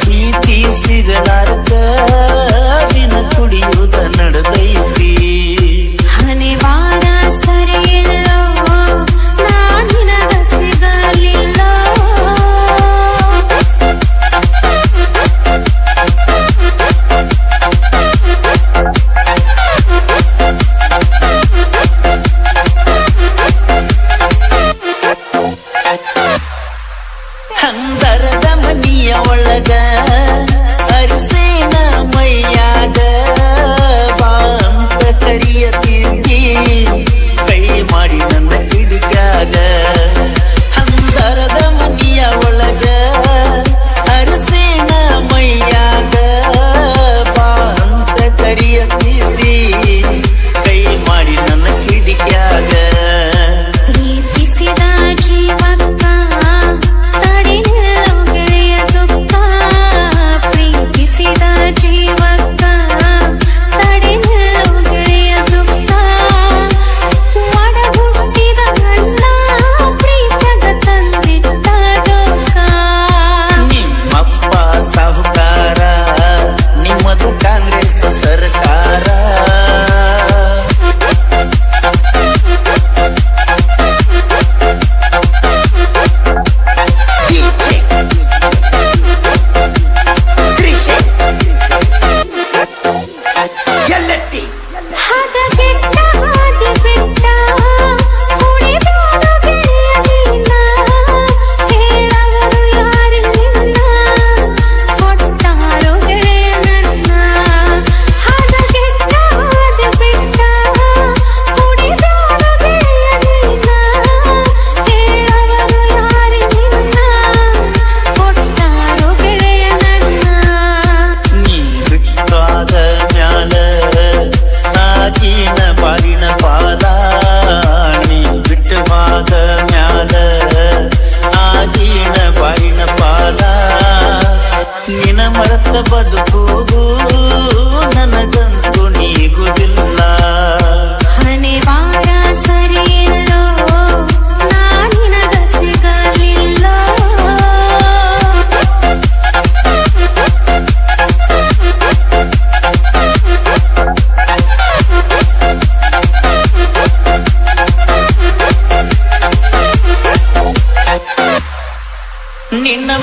ಪ್ರೀತಿಸಿದ ದಿನ ಕುಡಿಯುವುದ ನಡೆದೈತ.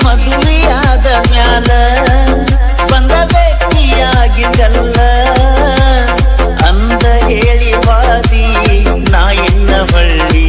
ಮದುವೆಯಾದ ಮ್ಯಾಲ ಬಂದ ವ್ಯಕ್ತಿಯಾಗಿದ್ದಲ್ಲ. ಅಂದ ಹೇಳಿ ಬಾದಿ ನಾ ಇನ್ನ ಹಳ್ಳಿ